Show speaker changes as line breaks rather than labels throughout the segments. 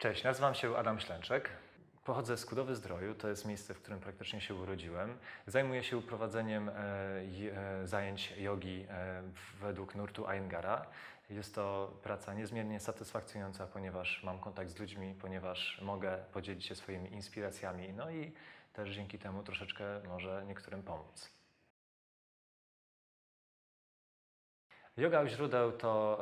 Cześć, nazywam się Adam Ślęczek. Pochodzę z Kudowy Zdroju, to jest miejsce, w którym praktycznie się urodziłem. Zajmuję się prowadzeniem e, e, zajęć jogi e, według nurtu Iyengara. Jest to praca niezmiernie satysfakcjonująca, ponieważ mam kontakt z ludźmi, ponieważ mogę podzielić się swoimi inspiracjami, no i też dzięki temu troszeczkę może niektórym pomóc. Yoga u źródeł to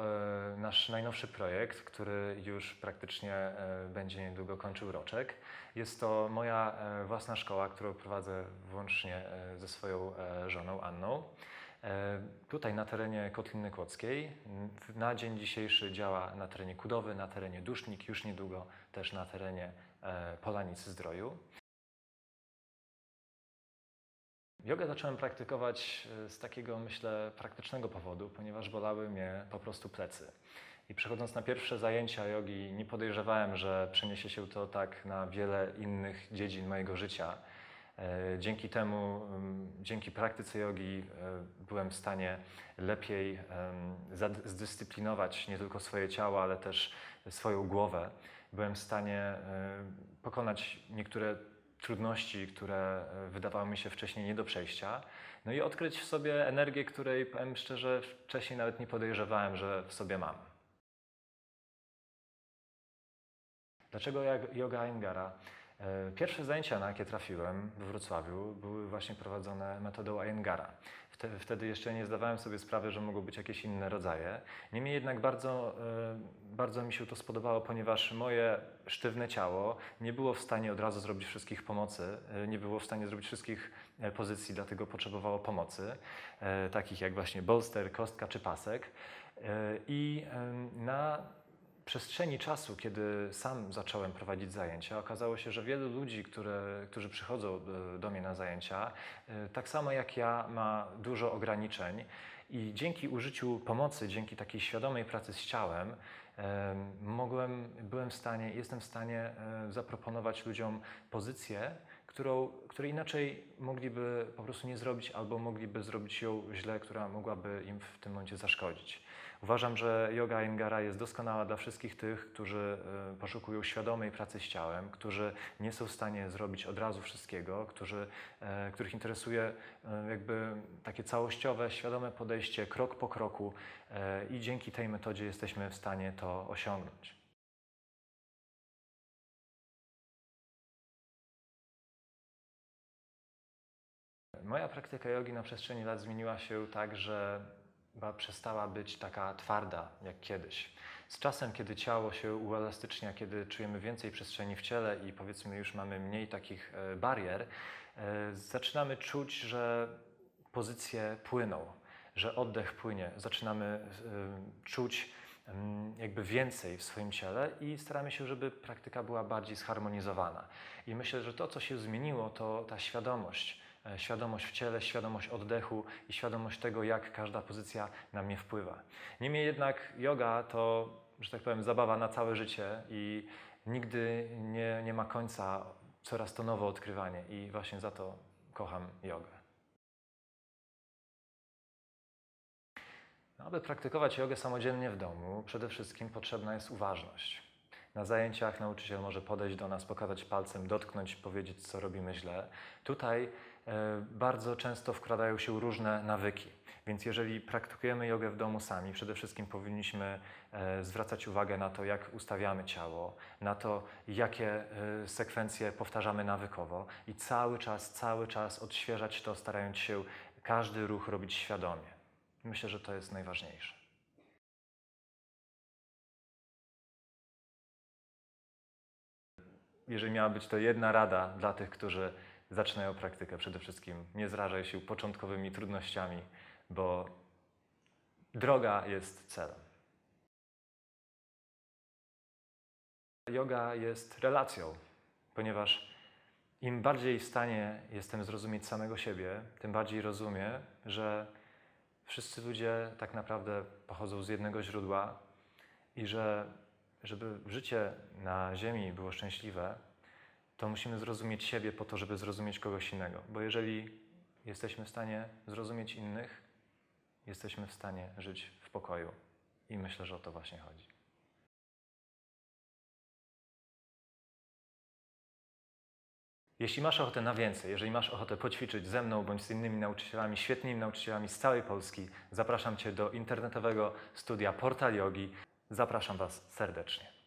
e, nasz najnowszy projekt, który już praktycznie e, będzie niedługo kończył roczek. Jest to moja e, własna szkoła, którą prowadzę wyłącznie e, ze swoją żoną Anną. Tutaj na terenie Kotliny Kłodzkiej. Na dzień dzisiejszy działa na terenie Kudowy, na terenie Dusznik, już niedługo też na terenie Polanicy Zdroju. Jogę zacząłem praktykować e, z takiego, myślę, praktycznego powodu, ponieważ bolały mnie po prostu plecy. I przechodząc na pierwsze zajęcia jogi, nie podejrzewałem, że przeniesie się to tak na wiele innych dziedzin mojego życia. E, Dzięki temu, dzięki praktyce jogi, e, byłem w stanie lepiej zdyscyplinować nie tylko swoje ciało, ale też swoją głowę. Byłem w stanie pokonać niektóre trudności, które e, wydawały mi się wcześniej nie do przejścia. No i odkryć w sobie energię, której, powiem szczerze, wcześniej nawet nie podejrzewałem, że w sobie mam. Dlaczego yoga Iyengara? E, Pierwsze zajęcia, na jakie trafiłem w Wrocławiu, były właśnie prowadzone metodą Iyengara. Wte- Wtedy jeszcze nie zdawałem sobie sprawy, że mogą być jakieś inne rodzaje. Niemniej jednak bardzo, e, bardzo mi się to spodobało, ponieważ moje sztywne ciało nie było w stanie od razu zrobić wszystkich pomocy, e, nie było w stanie zrobić wszystkich pozycji, dlatego potrzebowało pomocy, takich jak właśnie bolster, kostka czy pasek. I na przestrzeni czasu, kiedy sam zacząłem prowadzić zajęcia, okazało się, że wielu ludzi, które, którzy przychodzą e, do mnie na zajęcia, e, tak samo jak ja, ma dużo ograniczeń i dzięki użyciu pomocy, dzięki takiej świadomej pracy z ciałem, em, mogłem, byłem w stanie, jestem w stanie e, zaproponować ludziom pozycję, którą, której inaczej mogliby po prostu nie zrobić albo mogliby zrobić ją źle, która mogłaby im w tym momencie zaszkodzić. Uważam, że yoga Iyengara jest doskonała dla wszystkich tych, którzy e, poszukują świadomej pracy z ciałem, którzy nie są w stanie zrobić od razu wszystkiego, którzy, e, których interesuje e, jakby takie całościowe, świadome podejście krok po kroku i dzięki tej metodzie jesteśmy w stanie to osiągnąć. Moja praktyka jogi na przestrzeni lat zmieniła się tak, że przestała być taka twarda jak kiedyś. Z czasem, kiedy ciało się uelastycznia, kiedy czujemy więcej przestrzeni w ciele i powiedzmy już mamy mniej takich e, barier, e, zaczynamy czuć, że pozycje płyną, że oddech płynie. Zaczynamy e, czuć em, jakby więcej w swoim ciele i staramy się, żeby praktyka była bardziej zharmonizowana. I myślę, że to, co się zmieniło, to ta świadomość. E, Świadomość w ciele, świadomość oddechu i świadomość tego, jak każda pozycja na mnie wpływa. Niemniej jednak yoga to, że tak powiem, zabawa na całe życie i nigdy nie, nie ma końca, coraz to nowe odkrywanie i właśnie za to kocham jogę. No, Aby praktykować jogę samodzielnie w domu, przede wszystkim potrzebna jest uważność. Na zajęciach nauczyciel może podejść do nas, pokazać palcem, dotknąć, powiedzieć, co robimy źle. Tutaj e, bardzo często wkradają się różne nawyki. Więc jeżeli praktykujemy jogę w domu sami, przede wszystkim powinniśmy e, zwracać uwagę na to, jak ustawiamy ciało, na to, jakie e, sekwencje powtarzamy nawykowo i cały czas, cały czas odświeżać to, starając się każdy ruch robić świadomie. Myślę, że to jest najważniejsze. Jeżeli miała być to jedna rada dla tych, którzy zaczynają praktykę, przede wszystkim nie zrażaj się początkowymi trudnościami, bo droga jest celem. Yoga jest relacją, ponieważ im bardziej w stanie jestem zrozumieć samego siebie, tym bardziej rozumiem, że wszyscy ludzie tak naprawdę pochodzą z jednego źródła i że żeby życie na Ziemi było szczęśliwe, to musimy zrozumieć siebie po to, żeby zrozumieć kogoś innego. Bo jeżeli jesteśmy w stanie zrozumieć innych, jesteśmy w stanie żyć w pokoju. I myślę, że o to właśnie chodzi. Jeśli masz ochotę na więcej, jeżeli masz ochotę poćwiczyć ze mną bądź z innymi nauczycielami, świetnymi nauczycielami z całej Polski, zapraszam Cię do internetowego studia Portal Yogi. Zapraszam Was serdecznie.